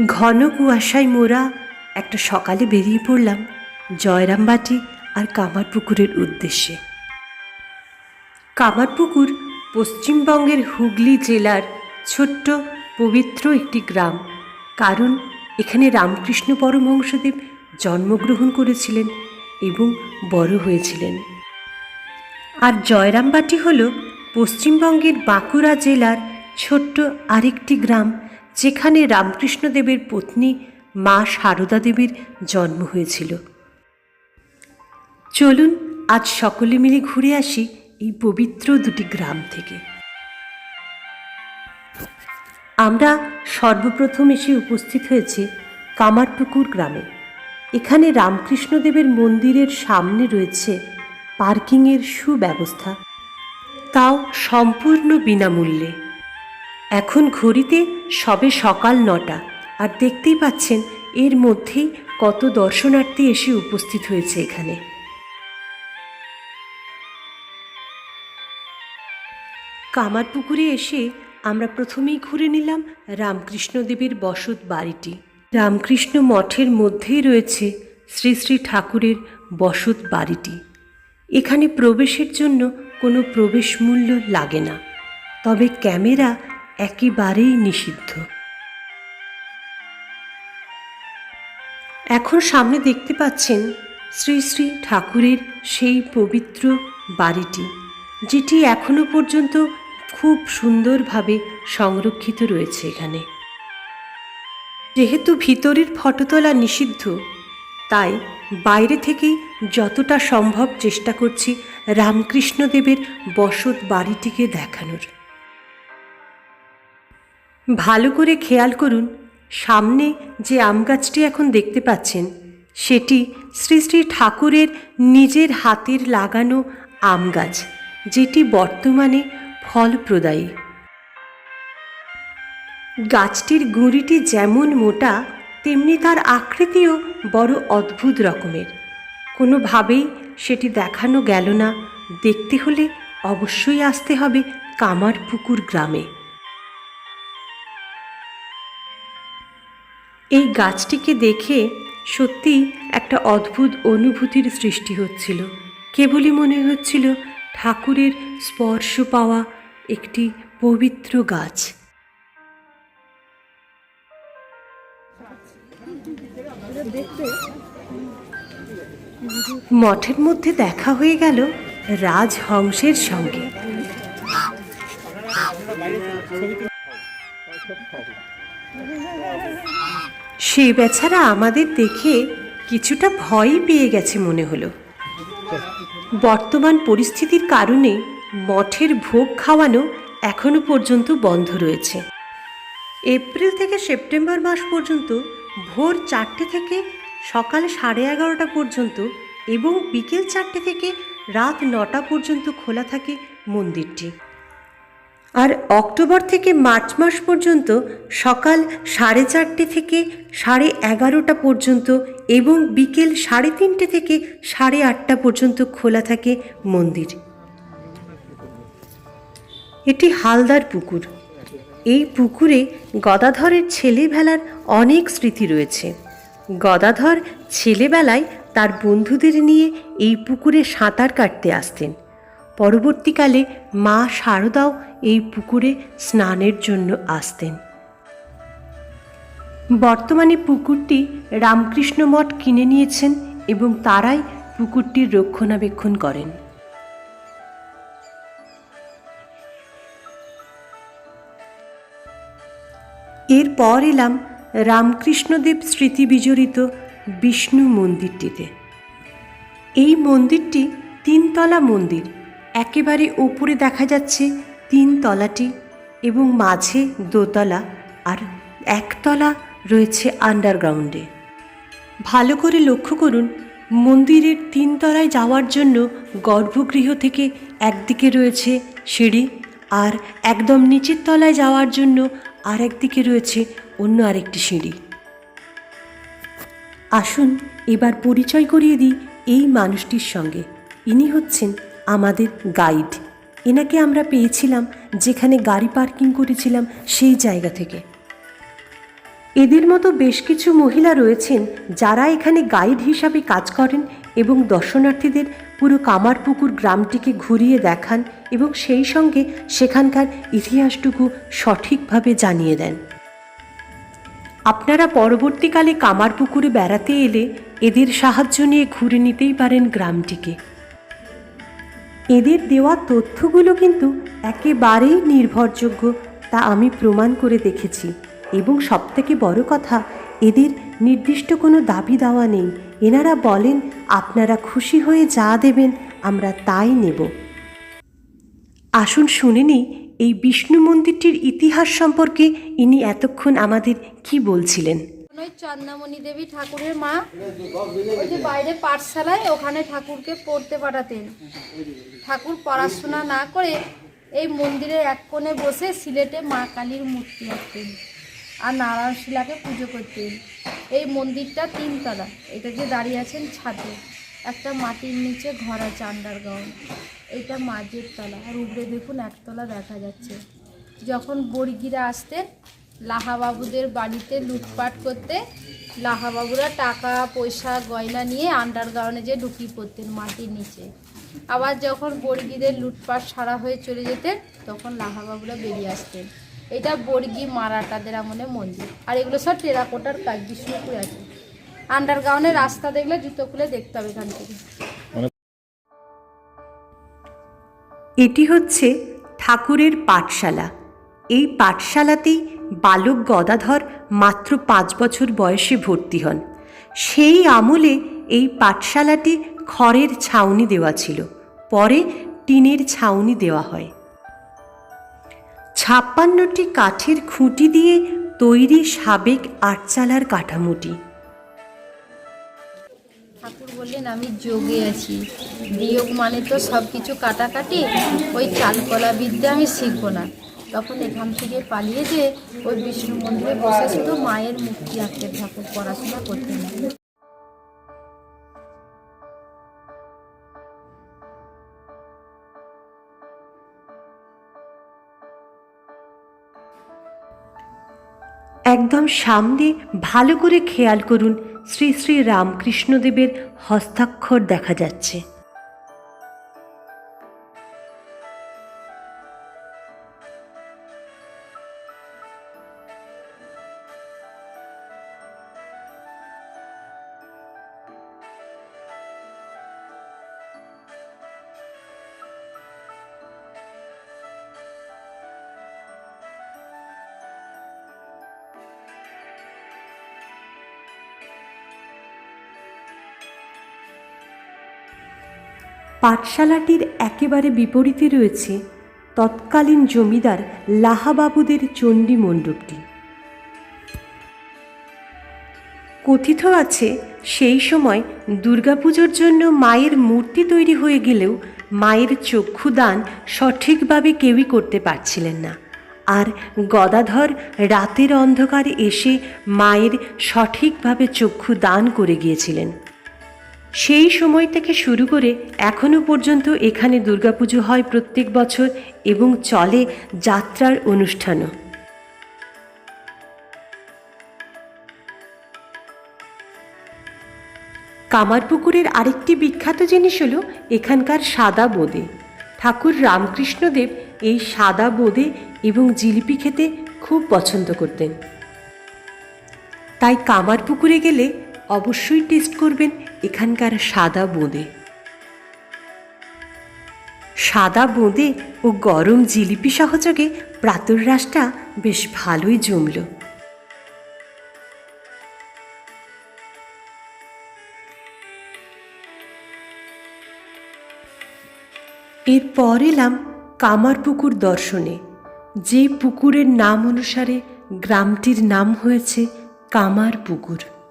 ঘন কুয়াশায় মোড়া একটা সকালে বেরিয়ে পড়লাম জয়রামবাটি আর কামারপুকুরের উদ্দেশ্যে। কামারপুকুর পশ্চিমবঙ্গের হুগলি জেলার ছোট্ট পবিত্র একটি গ্রাম, কারণ এখানে রামকৃষ্ণ পরমহংসদেব জন্মগ্রহণ করেছিলেন এবং বড় হয়েছিলেন। আর জয়রামবাটি হল পশ্চিমবঙ্গের বাঁকুড়া জেলার ছোট্ট আরেকটি গ্রাম যেখানে রামকৃষ্ণদেবের পত্নী মা সারদা দেবীর জন্ম হয়েছিল। চলুন আজ সকলে মিলে ঘুরে আসি এই পবিত্র দুটি গ্রাম থেকে। আমরা সর্বপ্রথম এসে উপস্থিত হয়েছে কামারপুকুর গ্রামে। এখানে রামকৃষ্ণদেবের মন্দিরের সামনে রয়েছে পার্কিংয়ের সুব্যবস্থা। তাও সম্পূর্ণ বিনামূল্যে। এখন ঘড়িতে সবে সকাল নটা, আর দেখতেই পাচ্ছেন এর মধ্যেই কত দর্শনার্থী এসে উপস্থিত হয়েছে এখানে। কামারপুকুরে এসে আমরা প্রথমেই ঘুরে নিলাম রামকৃষ্ণদেবের বসত বাড়িটি। রামকৃষ্ণ মঠের মধ্যেই রয়েছে শ্রী শ্রী ঠাকুরের বসত বাড়িটি। এখানে প্রবেশের জন্য কোনো প্রবেশ মূল্য লাগে না। তবে ক্যামেরা একেবারেই নিষিদ্ধ। এখন সামনে দেখতে পাচ্ছেন শ্রী শ্রী ঠাকুরের সেই পবিত্র বাড়িটি, যেটি এখনও পর্যন্ত খুব সুন্দরভাবে সংরক্ষিত রয়েছে এখানে। যেহেতু ভিতরের ফটো তোলা নিষিদ্ধ, তাই বাইরে থেকেই যতটা সম্ভব চেষ্টা করছি রামকৃষ্ণদেবের বসত বাড়িটিকে দেখানোর। ভালো করে খেয়াল করুন, সামনে যে আম গাছটি এখন দেখতে পাচ্ছেন, সেটি শ্রী শ্রী ঠাকুরের নিজের হাতের লাগানো আম গাছ, যেটি বর্তমানে ফলপ্রদায়ী। গাছটির গুঁড়িটি যেমন মোটা, তেমনি তার আকৃতিও বড় অদ্ভুত রকমের। কোনোভাবেই সেটি দেখানো গেল না, দেখতে হলে অবশ্যই আসতে হবে কামারপুকুর গ্রামে। এই গাছটিকে দেখে সত্যি একটা অদ্ভুত অনুভূতির সৃষ্টি হচ্ছিল। কেবলই মনে হচ্ছিল ঠাকুরের স্পর্শ পাওয়া একটি পবিত্র গাছ। মঠের মধ্যে দেখা হয়ে গেল রাজহংসের সঙ্গে। সে বেচারা আমাদের দেখে কিছুটা ভয়ই পেয়ে গেছে মনে হলো। বর্তমান পরিস্থিতির কারণে মঠের ভোগ খাওয়ানো এখনও পর্যন্ত বন্ধ রয়েছে। এপ্রিল থেকে সেপ্টেম্বর মাস পর্যন্ত ভোর চারটে থেকে সকাল সাড়ে এগারোটা পর্যন্ত এবং বিকেল চারটে থেকে রাত নটা পর্যন্ত খোলা থাকে মন্দিরটি। আর অক্টোবর থেকে মার্চ মাস পর্যন্ত সকাল সাড়ে চারটে থেকে সাড়ে এগারোটা পর্যন্ত এবং বিকেল সাড়ে তিনটে থেকে সাড়ে আটটা পর্যন্ত খোলা থাকে মন্দির। এটি হালদার পুকুর। এই পুকুরে গদাধরের ছেলেবেলার অনেক স্মৃতি রয়েছে। গদাধর ছেলেবেলায় তার বন্ধুদের নিয়ে এই পুকুরে সাঁতার কাটতে আসতেন। পরবর্তীকালে মা শারদাও এই পুকুরে স্নানের জন্য আসতেন। বর্তমানে পুকুরটি রামকৃষ্ণ মঠ কিনে নিয়েছেন এবং তারাই পুকুরটির রক্ষণাবেক্ষণ করেন। এরপর এলাম রামকৃষ্ণদেব স্মৃতি বিজড়িত বিষ্ণু মন্দিরটিতে। এই মন্দিরটি তিনতলা মন্দির। একেবারে ওপরে দেখা যাচ্ছে তিন তলাটি এবং মাঝে দোতলা আর একতলা রয়েছে আন্ডারগ্রাউন্ডে ভালো করে লক্ষ্য করুন, মন্দিরের তিনতলায় যাওয়ার জন্য গর্ভগৃহ থেকে একদিকে রয়েছে সিঁড়ি আর একদম নিচের তলায় যাওয়ার জন্য আর একদিকে রয়েছে অন্য আরেকটি সিঁড়ি। আসুন, এবার পরিচয় করিয়ে দিই এই মানুষটির সঙ্গে। ইনি হচ্ছেন আমাদের গাইড। এনাকে আমরা পেয়েছিলাম যেখানে গাড়ি পার্কিং করেছিলাম সেই জায়গা থেকে। এদের মতো বেশ কিছু মহিলা রয়েছেন যারা এখানে গাইড হিসাবে কাজ করেন এবং দর্শনার্থীদের পুরো কামারপুকুর গ্রামটিকে ঘুরিয়ে দেখান এবং সেই সঙ্গে সেখানকার ইতিহাসটুকু সঠিকভাবে জানিয়ে দেন। আপনারা পরবর্তীকালে কামারপুকুরে বেড়াতে এলে এদের সাহায্য নিয়ে ঘুরে নিতেই পারেন গ্রামটিকে। এদের দেওয়া তথ্যগুলো কিন্তু একেবারেই নির্ভরযোগ্য, তা আমি প্রমাণ করে দেখেছি। এবং সবথেকে বড় কথা, এদের নির্দিষ্ট কোনো দাবি দাওয়া নেই। এনারা বলেন, আপনারা খুশি হয়ে যা দেবেন, আমরা তাই নেব। আসুন শুনে নিই, এই বিষ্ণু মন্দিরটির ইতিহাস সম্পর্কে ইনি এতক্ষণ আমাদের কি বলছিলেন। ওই চন্দ্রামণি দেবী ঠাকুরের মা। ওই যে বাইরে পাঠশালায় ওখানে ঠাকুরকে পড়তে পাঠাতেন। ঠাকুর পড়াশোনা না করে এই মন্দিরের এক কোণে বসে সিলেটে মা কালীর মূর্তি আঁকতেন আর নারায়ণ শিলাকে পুজো করতেন। এই মন্দিরটা তিনতলা। এটা যে দাঁড়িয়ে আছেন ছাদে। একটা মাটির নিচে ঘর আছে আন্ডারগ্রাউন্ড। এটা মাঝের তলা। আর উপরে দেখুন একতলা দেখা যাচ্ছে। যখন বর্গিরা আসতেন লাহাবাবুদের বাড়িতে লুটপাট করতে লাহাবাবুরা টাকা, পয়সা, গয়না নিয়ে আন্ডারগ্রাউন্ডে যে ঢুকিয়ে পড়তেন মাটির নিচে। আবার যখন বর্গিদের লুটপাট সারা হয়ে চলে যেতেন, তখন লাহাবাবুরা বেরিয়ে আসতেন। এটা বর্গি মারাঠাদের আমলে মন্দির। আর এগুলো সব টেরাকোটার কাজ, বিষ্ণুপুর আছে। আন্ডারগ্রাউন্ডে রাস্তা দেখলে জুতো খুলে দেখতে হবে এখান থেকে। এটি হচ্ছে ঠাকুরের পাঠশালা। এই পাঠশালাতেই বালক গদাধর মাত্র পাঁচ বছর বয়সে ভর্তি হন। সেই আমলে এই পাঠশালাটি খড়ের ছাউনি দেওয়া ছিল। পরে টিনের ছাউনি দেওয়া হয়। ছাপ্পান্নটি কাঠের খুঁটি দিয়ে তৈরি সাবেক আটচালার কাঠামোটি। ঠাকুর বললেন, আমি যোগে আছি। বিয়োগ মানে তো সব কিছু কাটাকাটি। ওই চালকলা বিদ্যা আমি শিখব না। তখন এখান থেকে পালিয়ে যে ওই বিষ্ণু মন্দিরে বসে শুধু মায়ের মুক্তি আঁকতে ঠাকুর পড়াশোনা করতে একদম সামনে ভালো করে খেয়াল করুন, শ্রী শ্রী রামকৃষ্ণদেবের হস্তাক্ষর দেখা যাচ্ছে। পাঠশালাটির একেবারে বিপরীতে রয়েছে তৎকালীন জমিদার লাহাবাবুদের চণ্ডী মণ্ডপটি। কথিত আছে, সেই সময় দুর্গাপুজোর জন্য মায়ের মূর্তি তৈরি হয়ে গেলেও মায়ের চক্ষুদান সঠিকভাবে কেউই করতে পারছিলেন না। আর গদাধর রাতের অন্ধকারে এসে মায়ের সঠিকভাবে চক্ষু দান করে গিয়েছিলেন। সেই সময় থেকে শুরু করে এখনও পর্যন্ত এখানে দুর্গাপুজো হয় প্রত্যেক বছর এবং চলে যাত্রার অনুষ্ঠানও। কামারপুকুরের আরেকটি বিখ্যাত জিনিস হলো এখানকার সাদা বোঁদে। ঠাকুর রামকৃষ্ণদেব এই সাদা বোঁদে এবং জিলিপি খেতে খুব পছন্দ করতেন। তাই কামারপুকুরে গেলে অবশ্যই টেস্ট করবেন এখানকার সাদা বোঁদে। সাদা বোঁদে ও গরম জিলিপি সহযোগে প্রাতরাসটা বেশ ভালোই জমল। এরপর এলাম কামারপুকুর দর্শনে। যে পুকুরের নাম অনুসারে গ্রামটির নাম হয়েছে কামার পুকুর।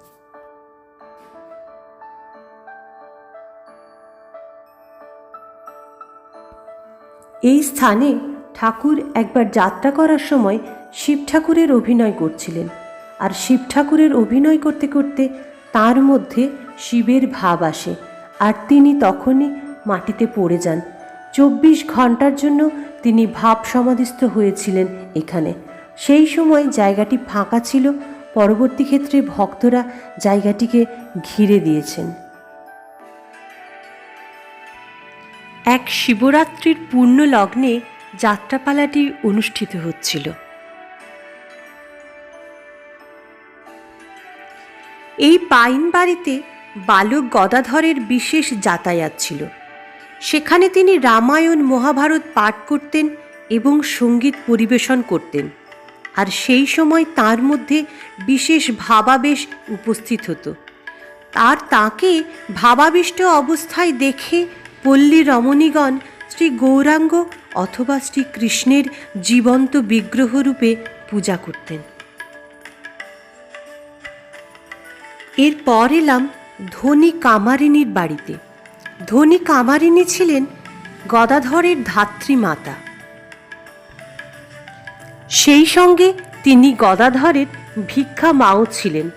এই স্থানে ঠাকুর একবার যাত্রা করার সময় শিব ঠাকুরের অভিনয় করছিলেন। আর শিব ঠাকুরের অভিনয় করতে করতে তার মধ্যে শিবের ভাব আসে আর তিনি তখনই মাটিতে পড়ে যান। চব্বিশ ঘণ্টার জন্য তিনি ভাব সমাধিস্থ হয়েছিলেন এখানে। সেই সময় জায়গাটি ফাঁকা ছিল, পরবর্তী ক্ষেত্রে ভক্তরা জায়গাটিকে ঘিরে দিয়েছেন। এক শিবরাত্রির পূর্ণ লগ্নে যাত্রাপালাটি অনুষ্ঠিত হচ্ছিল। এই পাইন বাড়িতে বালক গদাধরের বিশেষ যাতায়াত ছিল। সেখানে তিনি রামায়ণ, মহাভারত পাঠ করতেন এবং সংগীত পরিবেশন করতেন। আর সেই সময় তার মধ্যে বিশেষ ভাবাবেশ উপস্থিত হতো। আর তাকে ভাবাবিষ্ট অবস্থায় দেখে পল্লী রমণীগণ শ্রী গৌরাঙ্গ অথবা শ্রী কৃষ্ণের জীবন্ত বিগ্রহরূপে পূজা করতেন। এরপর এলাম ধনী কামারিনীর বাড়িতে। ধনী কামারিনী ছিলেন গদাধরের ধাত্রী মাতা। সেই সঙ্গে তিনি গদাধরের ভিক্ষা মাও ছিলেন।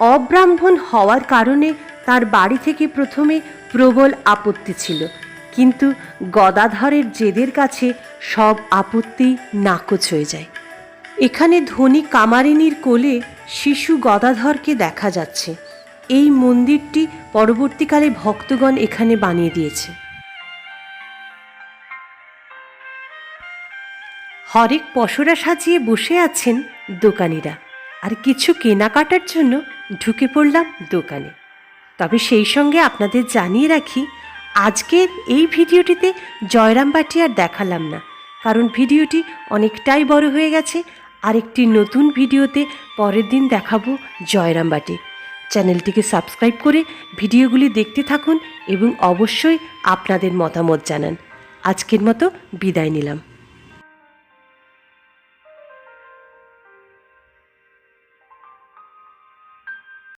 অব্রাহ্মণ হওয়ার কারণে তার বাড়ি থেকে প্রথমে প্রবল আপত্তি ছিল, কিন্তু গদাধরের জেদের কাছে সব আপত্তি নাকচ হয়ে যায়। এখানে ধনী কামারিনীর কোলে শিশু গদাধরকে দেখা যাচ্ছে। এই মন্দিরটি পরবর্তীকালে ভক্তগণ এখানে বানিয়ে দিয়েছে। হরেক পশরা সাজিয়ে বসে আছেন দোকানিরা। আর কিছু কেনাকাটার জন্য ঢুকে পড়লাম দোকানে। তবে সেই সঙ্গে আপনাদের জানিয়ে রাখি, আজকের এই ভিডিওটিতে জয়রাম বাটি আর দেখালাম না, কারণ ভিডিওটি অনেকটাই বড় হয়ে গেছে। আরেকটি নতুন ভিডিওতে পরের দিন দেখাবো জয়রাম বাটি। চ্যানেলটিকে সাবস্ক্রাইব করে ভিডিওগুলি দেখতে থাকুন এবং অবশ্যই আপনাদের মতামত জানান। আজকের মতো বিদায় নিলাম।